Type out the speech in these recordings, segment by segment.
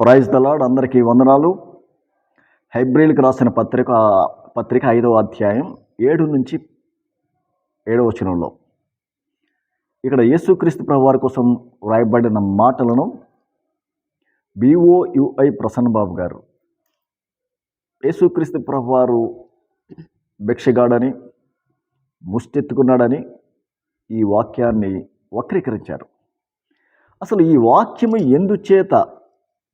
Praise the Lord అందరికీ వందనాలు. హైబ్రిల్కి రాసిన పత్రిక పత్రిక ఐదవ అధ్యాయం ఏడు నుంచి ఏడవ వచనంలో. ఇక్కడ యేసుక్రీస్తు ప్రభు వారి కోసం వ్రాయబడిన మాటలను బిఓయుఐ ప్రసన్న బాబు గారు యేసుక్రీస్తు ప్రభు వారు భిక్షగాడని ముష్టెత్తుకున్నాడని ఈ వాక్యాన్ని వక్రీకరించారు. అసలు ఈ వాక్యము ఎందుచేత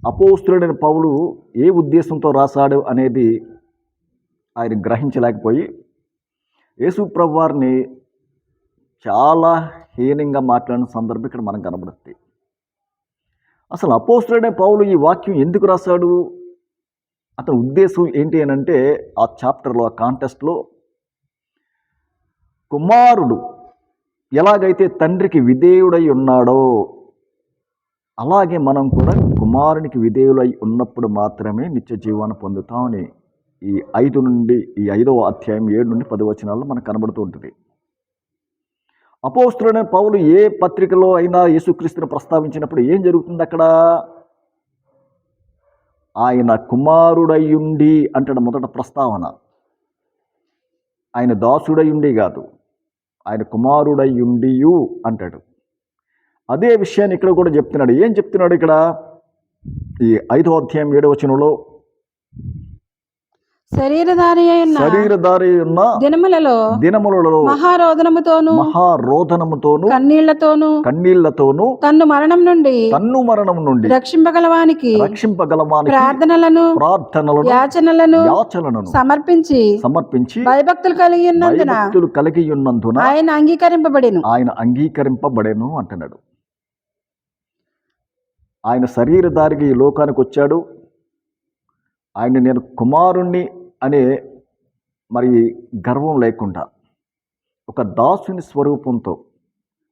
అపోస్తుడైన పౌలు ఏ ఉద్దేశంతో రాశాడు అనేది ఆయన గ్రహించలేకపోయి యేసు ప్రభు వారిని చాలా హీనంగా మాట్లాడిన సందర్భం ఇక్కడ మనం కనబడుతుంది. అసలు అపోస్తుడైన పౌలు ఈ వాక్యం ఎందుకు రాశాడు? అతని ఉద్దేశం ఏంటి అని అంటే ఆ చాప్టర్లో ఆ కాంటెస్ట్లో కుమారుడు ఎలాగైతే తండ్రికి విధేయుడై ఉన్నాడో అలాగే మనం కూడా కుమారునికి విధేయులై ఉన్నప్పుడు మాత్రమే నిత్య జీవాన్ని పొందుతామని ఈ ఐదు నుండి ఈ ఐదవ అధ్యాయం ఏడు నుండి పది వచనాల్లో మనకు కనబడుతూ ఉంటుంది. అపోస్తులైన పౌలు ఏ పత్రికలో అయినా యేసుక్రీస్తుని ప్రస్తావించినప్పుడు ఏం జరుగుతుంది అక్కడ? ఆయన కుమారుడయ్యుండి అంటాడు మొదట ప్రస్తావన. ఆయన దాసుడయ్యుండి కాదు ఆయన కుమారుడయ్యుండియు అంటాడు. అదే విషయాన్ని ఇక్కడ కూడా చెప్తున్నాడు. ఏం చెప్తున్నాడు ఇక్కడ? ఈ ఐదో అధ్యాయం ఏడవ వచనంలో శరీరధారి శరీరధారి ఉన్న దినములలో దినములలో మహారోదనముతోను మహారోధనముతోను కన్నీళ్ళతోను కన్నీళ్ళతోను తన్ను మరణం నుండి తన్ను మరణం నుండి రక్షింపగలవానికి రక్షింపగలవానికి ప్రార్థనలను ప్రార్థనలను యాచనలను యాచనలను సమర్పించి సమర్పించి భయభక్తులు కలిగి ఉన్నందున భయభక్తులు కలిగి ఉన్నందున ఆయన అంగీకరింపబడిను. ఆయన అంగీకరింపబడేను అంటున్నాడు. ఆయన శరీరధారిగా ఈ లోకానికి వచ్చాడు. ఆయన నేను కుమారుణ్ణి అనే మరి గర్వం లేకుండా ఒక దాసుని స్వరూపంతో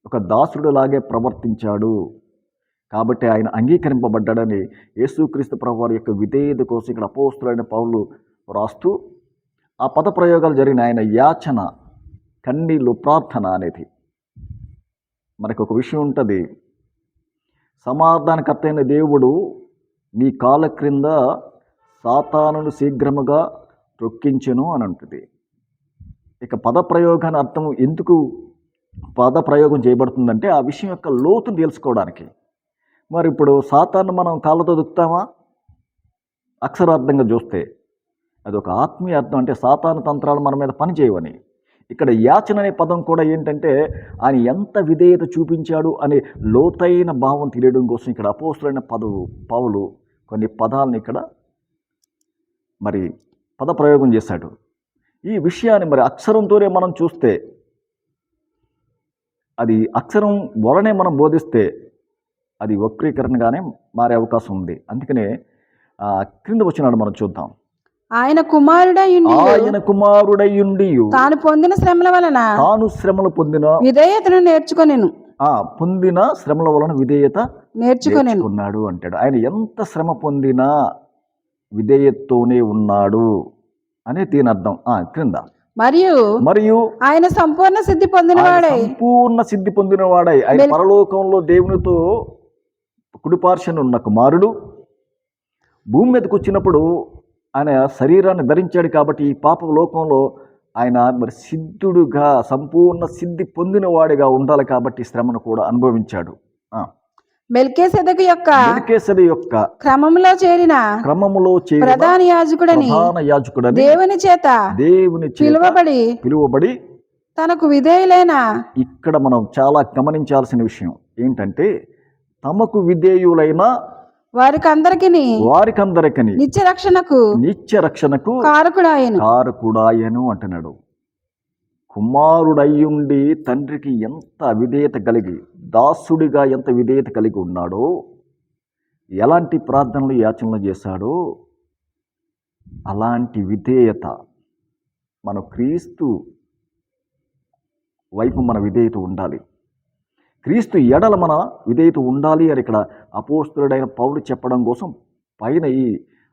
ఒక దాసుడులాగే ప్రవర్తించాడు. కాబట్టి ఆయన అంగీకరింపబడ్డాడని యేసుక్రీస్తు ప్రభువారి యొక్క విధేయత కోసం ఇక్కడ అపోస్తులైన పౌలు రాస్తూ ఆ పద ప్రయోగాలు జరిగిన ఆయన యాచన కన్నీళ్ళు ప్రార్థన అనేది. మనకు ఒక విషయం ఉంటుంది సమాధానకర్త అయిన దేవుడు మీ కాల క్రింద సాతానును శీఘ్రముగా రొక్కించెను అని ఉంటుంది ఇక పద ప్రయోగాన్ని అర్థం ఎందుకు పద ప్రయోగం చేయబడుతుందంటే ఆ విషయం యొక్క లోతును తెలుసుకోవడానికి. మరి ఇప్పుడు సాతాను మనం కాళ్ళతో దుక్కుతామా అక్షరార్థంగా చూస్తే అది ఒక ఆత్మీయ అర్థం అంటే సాతాను తంత్రాలు మన మీద పని చేయవని ఇక్కడ యాచన అనే పదం కూడా ఏంటంటే ఆయన ఎంత విధేయత చూపించాడు అనే లోతైన భావం తెలియడం కోసం ఇక్కడ అపోస్తులైన పదవు పావులు కొన్ని పదాలను ఇక్కడ మరి పద ప్రయోగం చేశాడు. ఈ విషయాన్ని మరి అక్షరంతోనే మనం చూస్తే అది అక్షరం వలనే మనం బోధిస్తే అది వక్రీకరణగానే మారే అవకాశం ఉంది. అందుకనే క్రింద వచ్చినాడు మనం చూద్దాం. ఆయన కుమారుడయుండి ఆయన కుమారుడయుండి తాను పొందిన శ్రమల వలన తాను శ్రమలు పొందిన విధేయతను నేర్చుకొనెను. ఆ పొందిన శ్రమల వలన విధేయత నేర్చుకొనెను. నేర్చుకున్నాడు అంటాడు. ఆయన ఎంత శ్రమ పొందినా విధేయతతోనే ఉన్నాడు అనే దీని అర్థం. ఆ క్రింద. మరియు మరియు ఆయన సంపూర్ణ సిద్ధి పొందినవాడై. సంపూర్ణ సిద్ధి పొందినవాడై. ఆయన పరలోకంలో దేవునితో కుడిపార్శ్వన ఉన్న కుమారుడు భూమి మీదకి వచ్చినప్పుడు ఆయన శరీరాన్ని ధరించాడు కాబట్టి ఈ పాప లోకంలో ఆయన మరి సిద్ధుడుగా సంపూర్ణ సిద్ధి పొందినవాడిగా ఉండాలి కాబట్టి శ్రమను కూడా అనుభవించాడు. మెల్కేసెదకు యొక్క మెల్కీసెదెకు యొక్క క్రమములో చేరిన క్రమములో చేరిన ప్రధాన యాజకుడని ప్రధాన యాజకుడని దేవుని చేత దేవుని పిలువబడి పిలువబడి తనకు విధేయులైన ఇక్కడ మనం చాలా గమనించాల్సిన విషయం ఏంటంటే తమకు విధేయులైన వారికి అందరికి వారికందరికని. నిత్య రక్షణకు నిత్య రక్షణకు కారకుడాయను. కారకుడాయను అంటున్నాడు. కుమారుడయ్యుండి తండ్రికి ఎంత విధేయత కలిగి దాసుడిగా ఎంత విధేయత కలిగి ఉన్నాడో ఎలాంటి ప్రార్థనలు యాచనలు చేశాడో అలాంటి విధేయత మన క్రీస్తు వైపు మన విధేయత ఉండాలి. క్రీస్తు ఎడల మన విధేయత ఉండాలి అని ఇక్కడ అపోస్తుడైన పౌరుడు చెప్పడం కోసం పైన ఈ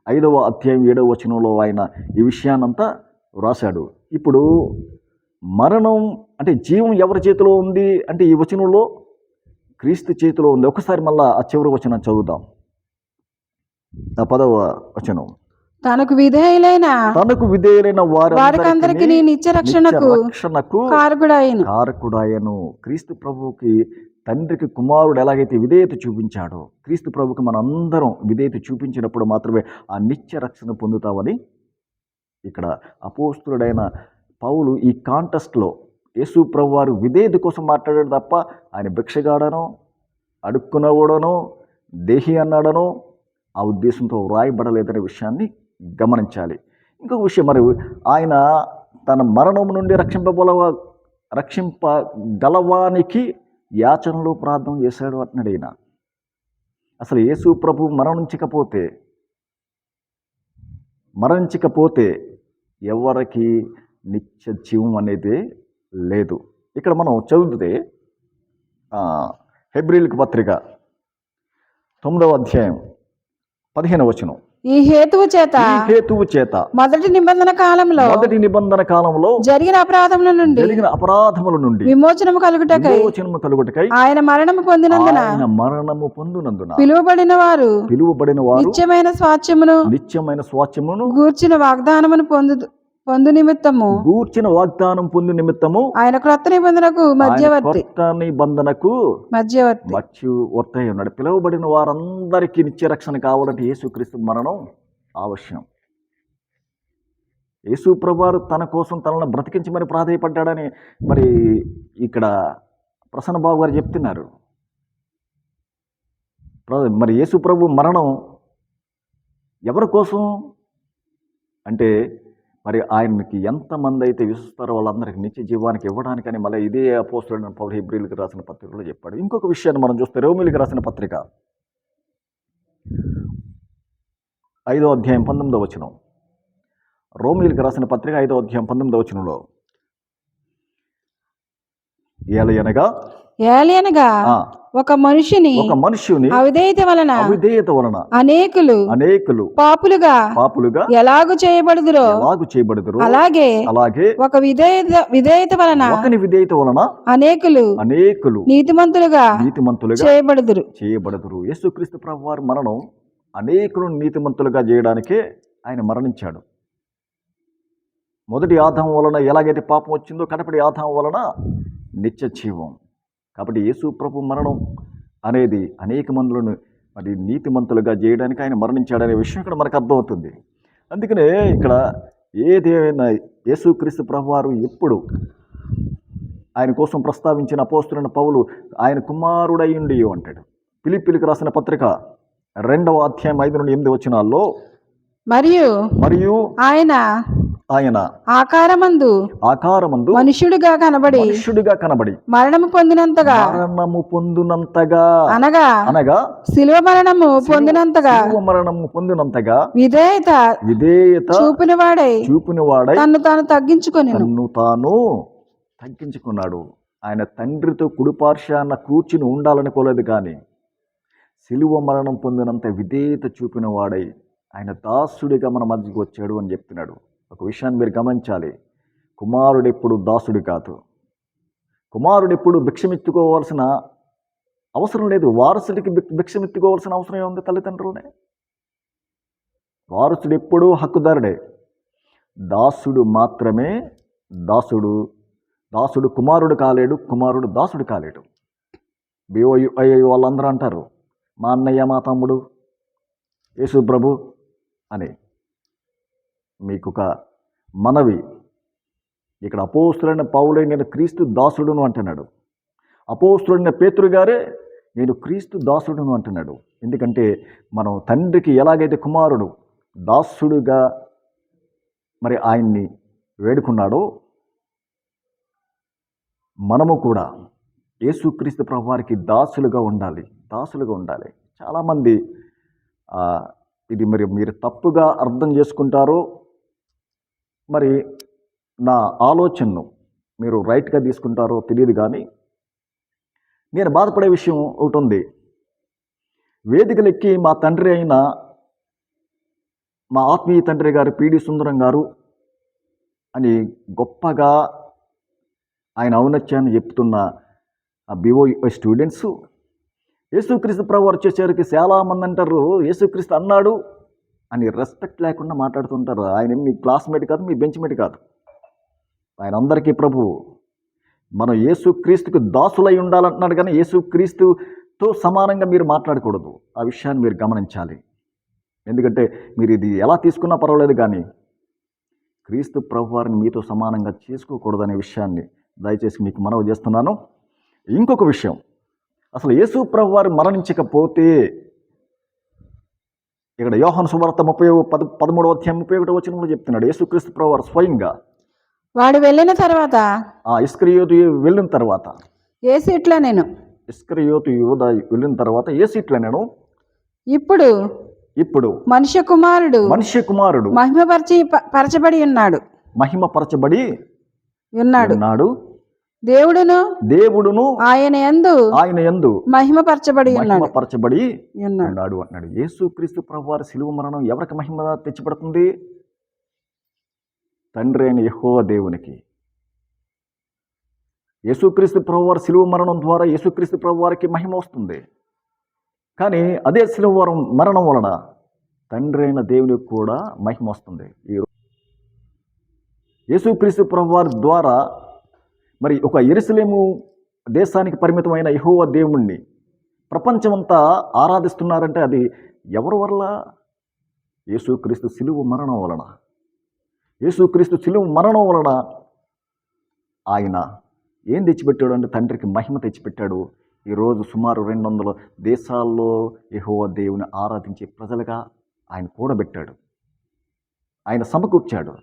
ఐదవ అధ్యాయం ఏడవ వచనంలో ఆయన ఈ విషయాన్నంతా వ్రాశాడు. ఇప్పుడు మరణం అంటే జీవం ఎవరి చేతిలో ఉంది అంటే ఈ వచనంలో క్రీస్తు చేతిలో ఉంది. ఒకసారి మళ్ళా ఆ చివరి వచనం చదువుదాం. ఆ పదవ వచనం. తనకు విధేయులైన తనకు విధేయులైన వారికందరికి నీ నిత్య రక్షణకు రక్షణకు కారకుడాయను. కారకుడాయను. క్రీస్తు ప్రభువుకి తండ్రికి కుమారుడు ఎలాగైతే విధేయత చూపించాడో క్రీస్తు ప్రభుకి మన అందరం విధేయత చూపించినప్పుడు మాత్రమే ఆ నిత్య రక్షణ పొందుతామని ఇక్కడ అపోస్తుడైన పౌలు ఈ కాంటెస్ట్లో యేసు ప్రభు వారు విధేయత కోసం మాట్లాడాడు తప్ప ఆయన భిక్షగాడనో అడుక్కునవాడనో దేహి అన్నాడనో ఆ ఉద్దేశంతో వ్రాయబడలేదనే విషయాన్ని గమనించాలి. ఇంకొక విషయం మరి ఆయన తన మరణం నుండి రక్షింపబలవ రక్షింపగలవానికి యాచనలు ప్రార్థన చేశాడు అంటున్నాడు ఈయన. అసలు యేసు ప్రభు మరణించకపోతే మరణించకపోతే ఎవరికి నిత్య జీవం అనేది లేదు. ఇక్కడ మనం చదివితే హెబ్రిల్కి పత్రిక తొమ్మిదవ అధ్యాయం పదిహేను వచనం. ఈ హేతువు చేత హేతువు చేత మొదటి నిబంధన కాలంలో మొదటి నిబంధన కాలంలో జరిగిన అపరాధముల నుండి జరిగిన అపరాధముల నుండి విమోచనము కలుగుటకై విమోచనము కలుగుటకై ఆయన మరణము పొందినందున ఆయన మరణము పొందునందున పిలువబడిన వారు పిలువబడిన వారు నిత్యమైన స్వాచ్యమును నిత్యమైన స్వాస్థ్యమును గూర్చిన వాగ్దానమును పొందు పొందు నిమిత్తము. గూర్చిన వాగ్దానం పొందు నిమిత్తము. ఆయన క్రొత్త నిబంధనకు మధ్యవర్తి. కొత్త నిబంధనకు మధ్యవర్తి. మచ్చు వర్తై ఉన్నాడు. పిలువబడిన వారందరికీ నిత్య రక్షణ కావాలంటే యేసుక్రీస్తు మరణం ఆవశ్యం. యేసు ప్రభువారు తన కోసం తనను బ్రతికించమని ప్రాధాయపడ్డాడని మరి ఇక్కడ ప్రసన్న బాబు గారు చెప్తున్నారు. మరి యేసు ప్రభు మరణం ఎవరి కోసం? అంటే మరి ఆయనకి ఎంతమంది అయితే విశ్వస్తారో వాళ్ళందరికీ నిత్య జీవానికి ఇవ్వడానికని మళ్ళీ ఇదే అపోస్తుడైన పౌరు హెబ్రిల్కి రాసిన పత్రికలో చెప్పాడు. ఇంకొక విషయాన్ని మనం చూస్తే రోమిలికి రాసిన పత్రిక ఐదో అధ్యాయం పంతొమ్మిదో వచనం. రోమిలికి రాసిన పత్రిక ఐదో అధ్యాయం పంతొమ్మిదో వచనంలో ఏలయనగా ఏలియనగా ఒక మనిషిని ఒక మనుష్యుని అవిధేయత వలన అవిధేయత వలన అనేకులు అనేకులు పాపులుగా పాపులుగా ఎలాగు చేయబడుదురో ఎలాగు చేయబడుదురు అలాగే అలాగే ఒక విధేయత విధేయత వలన ఒకని విధేయత వలన అనేకులు అనేకులు నీతిమంతులుగా నీతిమంతులుగా చేయబడుదురు. చేయబడదురు. యేసుక్రీస్తు ప్రభు వారి మరణం అనేకులను నీతిమంతులుగా చేయడానికే ఆయన మరణించాడు. మొదటి ఆదాం వలన ఎలాగైతే పాపం వచ్చిందో కడపటి ఆదాం వలన నిత్య జీవం. కాబట్టి యేసు ప్రభు మరణం అనేది అనేక మందులను మరి నీతిమంతులుగా చేయడానికి ఆయన మరణించాడనే విషయం ఇక్కడ మనకు అర్థమవుతుంది. అందుకనే ఇక్కడ ఏదేమైనా యేసుక్రీస్తు ప్రభు వారు ఎప్పుడు ఆయన కోసం ప్రస్తావించిన అపోస్తులైన పౌలు ఆయన కుమారుడయ్యుండి అంటాడు. పిలిపిలికి రాసిన పత్రిక రెండవ అధ్యాయం ఐదు నుండి ఎనిమిది వచ్చినాల్లో మరియు మరియు ఆయన ఆయన ఆకారమందు ఆకారమందు మనుష్యుడిగా కనబడి మనుష్యుడిగా కనబడి మరణము పొందినంతగా మరణము పొందునంతగా అనగా అనగా శిలువ మరణము పొందినంతగా శిలువ మరణము పొందినంతగా విధేయత విధేయత చూపిన వాడై చూపిన వాడై తన్ను తాను తగ్గించుకొని తన్ను తాను తగ్గించుకున్నాడు. ఆయన తండ్రితో కుడిపార్శాన కూర్చుని ఉండాలనుకోలేదు కానీ సిలువ మరణం పొందినంత విధేయత చూపిన వాడై ఆయన దాసుడిగా మన మధ్యకి వచ్చాడు అని చెప్తున్నాడు. ఒక విషయాన్ని మీరు గమనించాలి. కుమారుడు ఎప్పుడు దాసుడు కాదు. కుమారుడు ఎప్పుడు భిక్షమెత్తుకోవాల్సిన అవసరం లేదు. వారసుడికి భిక్షమెత్తుకోవాల్సిన అవసరం ఏముంది తల్లిదండ్రులనే? వారసుడు ఎప్పుడూ హక్కుదారుడే. దాసుడు మాత్రమే దాసుడు. దాసుడు కుమారుడు కాలేడు కుమారుడు దాసుడు కాలేడు. బిఓయు వాళ్ళందరూ అంటారు మా అన్నయ్య మా తమ్ముడు యేసు ప్రభు అని మీకు ఒక మనవి. ఇక్కడ అపోస్తులైన పావులైన నేను క్రీస్తు దాసుడును అంటున్నాడు. అపోస్తుడైన పేతురు గారే నేను క్రీస్తు దాసుడును అంటున్నాడు. ఎందుకంటే మనం తండ్రికి ఎలాగైతే కుమారుడు దాసుడుగా మరి ఆయన్ని వేడుకున్నాడో మనము కూడా యేసుక్రీస్తు ప్రభువారికి దాసులుగా ఉండాలి దాసులుగా ఉండాలి. చాలామంది ఇది మరి మీరు తప్పుగా అర్థం చేసుకుంటారో మరి నా ఆలోచనను మీరు రైట్గా తీసుకుంటారో తెలియదు కానీ నేను బాధపడే విషయం ఒకటి ఉంది. వేదికలెక్కి మా తండ్రి అయిన మా ఆత్మీయ తండ్రి గారు పిడి సుందరం గారు అని గొప్పగా ఆయన ఔన్నత్యాన్ని చెప్తున్న ఆ బిఓ స్టూడెంట్స్ యేసుక్రీస్తు ప్రభు వచ్చేసరికి చాలా మంది అంటారు యేసుక్రీస్తు అన్నాడు అని రెస్పెక్ట్ లేకుండా మాట్లాడుతుంటారు. ఆయన మీ క్లాస్మేట్ కాదు మీ బెంచ్మేట్ కాదు. ఆయన అందరికీ ప్రభు మనం యేసుక్రీస్తుకు దాసులై ఉండాలంటున్నాడు కానీ యేసుక్రీస్తుతో సమానంగా మీరు మాట్లాడకూడదు. ఆ విషయాన్ని మీరు గమనించాలి. ఎందుకంటే మీరు ఇది ఎలా తీసుకున్నా పర్వాలేదు కానీ క్రీస్తు ప్రభు వారిని మీతో సమానంగా చేసుకోకూడదనే విషయాన్ని దయచేసి మీకు మనవి చేస్తున్నాను. ఇంకొక విషయం అసలు యేసు ప్రభు వారు మరణించకపోతే ఇక్కడ యోహాను సువార్త ముప్పై పద పదమూడవ అధ్యాయం ముప్పై ఒకటో వచనంలో చెప్తున్నాడు. యేసుక్రీస్తు ప్రభు వారు స్వయంగా వాడు వెళ్ళిన తర్వాత? ఆ ఇస్కరియోతు వెళ్ళిన తర్వాత. ఏసి ఇట్లా నేను? ఇస్కరియోతు యోధ వెళ్ళిన తర్వాత ఏ సీట్ల నేను? ఇప్పుడు ఇప్పుడు మనుష్య కుమారుడు మనుష్య కుమారుడు మహిమపరిచి పరచబడి ఉన్నాడు. మహిమపరచబడి ఉన్నాడు. ఉన్నాడు. దేవుడును దేవుడును ఆయన యందు ఆయన యందు మహిమపరచబడి మహిమపరచబడి ఉన్నాడు. అన్నాడు యేసుక్రీస్తు ప్రభు వారి శిలువ మరణం ఎవరికి మహిమ తెచ్చిపెడుతుంది? తండ్రి అయిన యెహోవా దేవునికి. యేసుక్రీస్తు ప్రభు వారి శిలువ మరణం ద్వారా యేసుక్రీస్తు ప్రభు వారికి మహిమ వస్తుంది. కానీ అదే శిలువ వరం మరణం వలన తండ్రి అయిన దేవునికి కూడా మహిమ వస్తుంది. ఈ యేసుక్రీస్తు ప్రభు వారి ద్వారా మరి ఒక ఎరుసలేము దేశానికి పరిమితమైన యహోవ దేవుణ్ణి ప్రపంచమంతా ఆరాధిస్తున్నారంటే అది ఎవరి వల్ల? యేసుక్రీస్తు సిలువు మరణం వలన. యేసుక్రీస్తు సిలువు మరణం వలన ఆయన ఏం తెచ్చిపెట్టాడు అంటే తండ్రికి మహిమ తెచ్చిపెట్టాడు. ఈరోజు సుమారు రెండు వందల దేశాల్లో యహోవ దేవుని ఆరాధించే ప్రజలుగా ఆయన కూడబెట్టాడు. ఆయన సమకూర్చాడు.